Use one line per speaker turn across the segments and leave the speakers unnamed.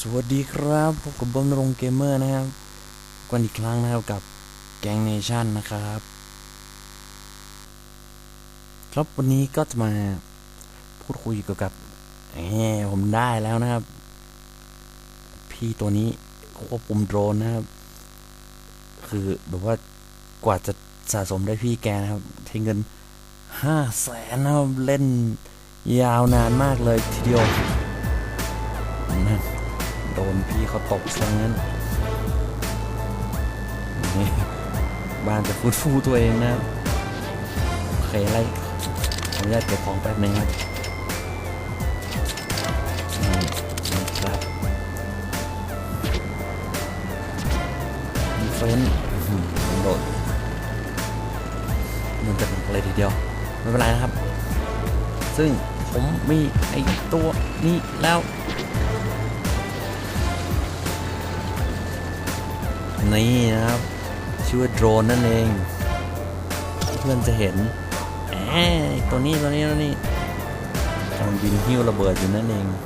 สวัสดีครับพบกับบอมรงเกมเมอร์นะครับกันอีกครั้งนะครับกับแกงเนชั่นนะครับ ครับวันนี้ก็จะมาพูดคุยเกี่ยวกับแหมผมได้แล้วนะครับ พี่ตัวนี้ควบคุมโดรนนะครับ คือแบบว่ากว่าจะสะสมได้พี่แกนะครับใช้เงินห้าแสนนะครับเล่นยาวนานมากเลยทีเดียว โดนพี่เขาตบซะงั้นนี่บ้านจะฟูดฟูตัวเองนะครับโอเคไล่ขออนุญาตเก็บของแป๊บหนึงครับนี่นะครับมีเฟรนด์อื้อหือโดดมันจะเป็นอะไรทีเดียว ไม่เป็นไรนะครับ ซึ่งผมมีไอตัวนี้แล้ว นี่นะครับ ชื่อว่าโดรนนั่นเอง เพื่อนจะเห็นแหมตัวนี้ตัวนี้ตัวนี้กำลังบินหิ้วระเบิดอยู่นั่นเองนะ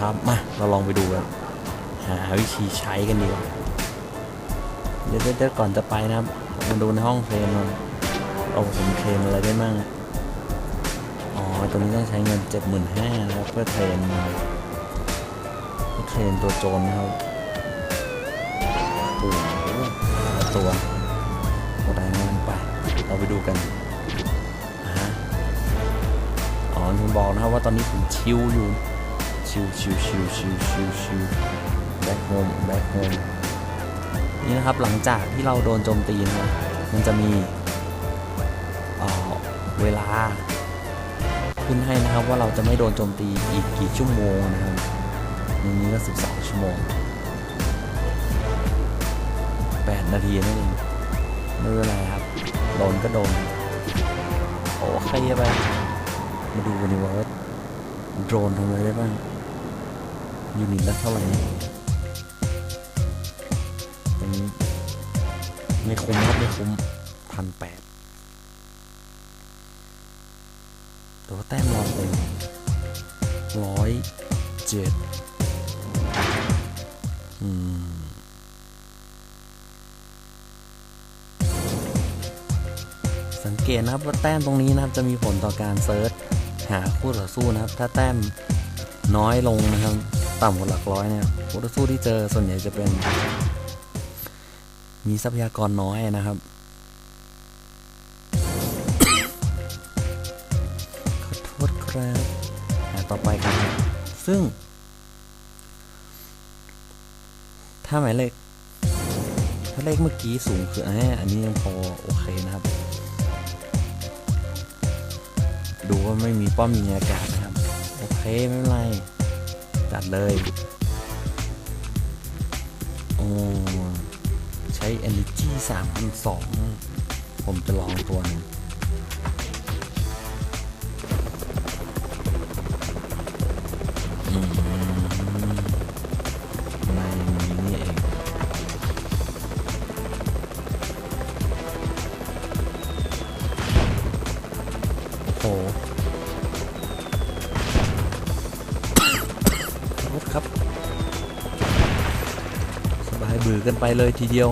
ครับมาเราลองไปดูกันหาวิธีใช้กันดีกว่าเดี๋ยวเดี๋ยวก่อนจะไปนะครับมาดูในห้องเทรนมันเอาผมเทรนอะไรได้บ้างอ๋อตัวนี้ต้องใช้เงินเจ็ดหมื่นห้านะครับเพื่อเทรนเพื่อเทรนตัวโจรนะครับ โอ้โหตัวหมดแรงานไป เราไปดูกันฮะอ๋อผมบอกนะครับว่าตอนนี้ผมชิวอยู่ ชิวชิวชิวชิวชิวชิวแบ็คโฮมแบ็คโฮมนี่นะครับหลังจากที่เราโดนโจมตีนะครับมันจะมีเเวลา ขึ้นให้นะครับว่าเราจะไม่โดนโจมตีอีกกี่ชั่วโมงนะครับนนี้ก็ 12 ชั่วโมง 8 นาทีนั่นเองไม่เป็นไรครับ โดนก็โดน โอเคไป มาดูกันดีกว่าโดรนทำอะไรได้บ้าง ยูนิตละเท่าไหร่ตรงนี้ไม่คุ้มครับไม่คุ้มพันแปดแต่ว่าแต้มรอนเป็นร้อยเจ็ดอืม เกตนะครับว่าแต้มตรงนี้นะครับจะมีผลต่อการเซิร์ชหาคู่ต่อสู้นะครับ ถ้าแต้มน้อยลงนะครับ ต่ำกว่าหลักร้อยเนี่ยคู่ต่อสู้ที่เจอส่วนใหญ่จะเป็น มีทรัพยากรน้อยนะครับขอโทษครับหาต่อไปครับ ซึ่ง ถ้าหมายเลขถ้าเลขเมื่อกี้สูงคืออันนี้ยังพอโอเคนะครับ ดูว่าไม่มีป้อมยิงอากาศนะครับ โอเคไม่เป็นไร จัดเลย โอ้ใช้ Energy 3,200 ผมจะลองตัวนึงอืม หรถครับ สบายบือกันไปเลยทีเดียว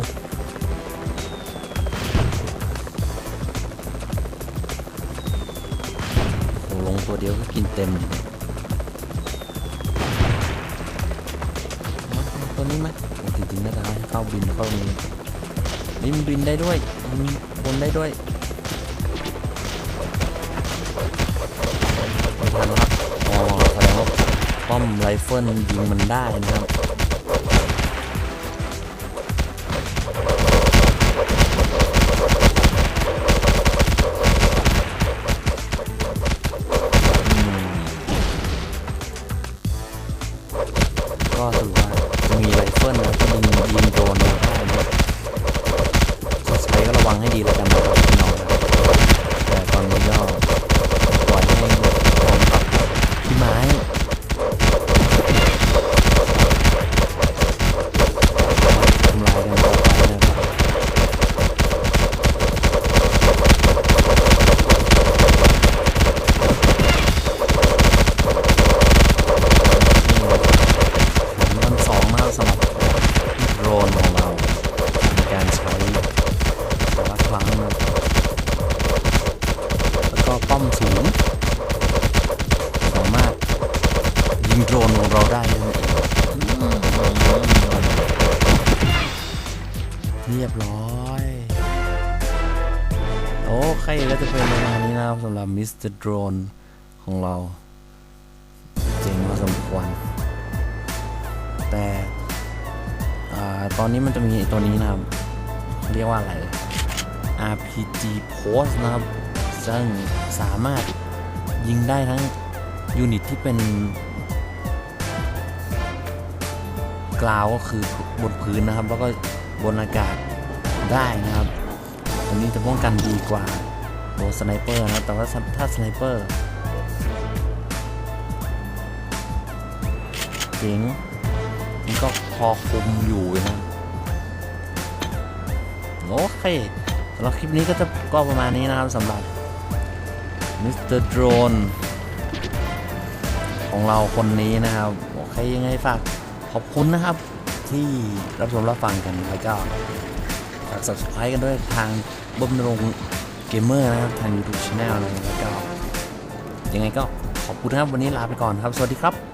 ลงตัวเดียวก็กินเต็มตัวนี้ไหมจริงๆน่าจะให้เข้าบินเข้านี้นี่มันบินได้ด้วยมันบนได้ด้วย ทันแล้วครับอ๋อแสดงว่าป้อมไรเฟิลยิงมันได้นะครับก็ถือว่ามีไรเฟิลนะที่ยิงยิงโดนได้นะครับก็ใช้ก็ระวังให้ดีแล้วกันนะครับ รียบร้อย โอเคก็จะเป็นประมาณนี้นะครับสำหรับมิสเตอร์โดรนของเรา เจ๋งพอสมควร แต่ตอนนี้มันจะมีตัวนี้นะครับเขาเรียกว่าอะไร RPG Post นะครับซึ่งสามารถยิงได้ทั้งยูนิตที่เป็นกราวก็คือบนพื้นนะครับ แล้วก็บนอากาศ ได้นะครับตัวนี้จะป้องกันดีกว่าตัวสไนเปอร์นะแต่ว่าถ้าสไนเปอร์เจ๋งมันก็พอคุมอยู่นะโอเคสำหรับคลิปนี้ก็จะก็ประมาณนี้นะครับสำหรับมิสเตอร์โดรนของเราคนนี้นะครับ โอเคยังไงฝากขอบคุณนะครับที่รับชมรับฟังกันแล้วก็ ฝาก subscribe กันด้วยทางบ่มรงเกมเมอร์นะครับ ทาง YouTube Channel นะครับแล้วก็ยังไงก็ขอบคุณครับ วันนี้ลาไปก่อนครับ สวัสดีครับ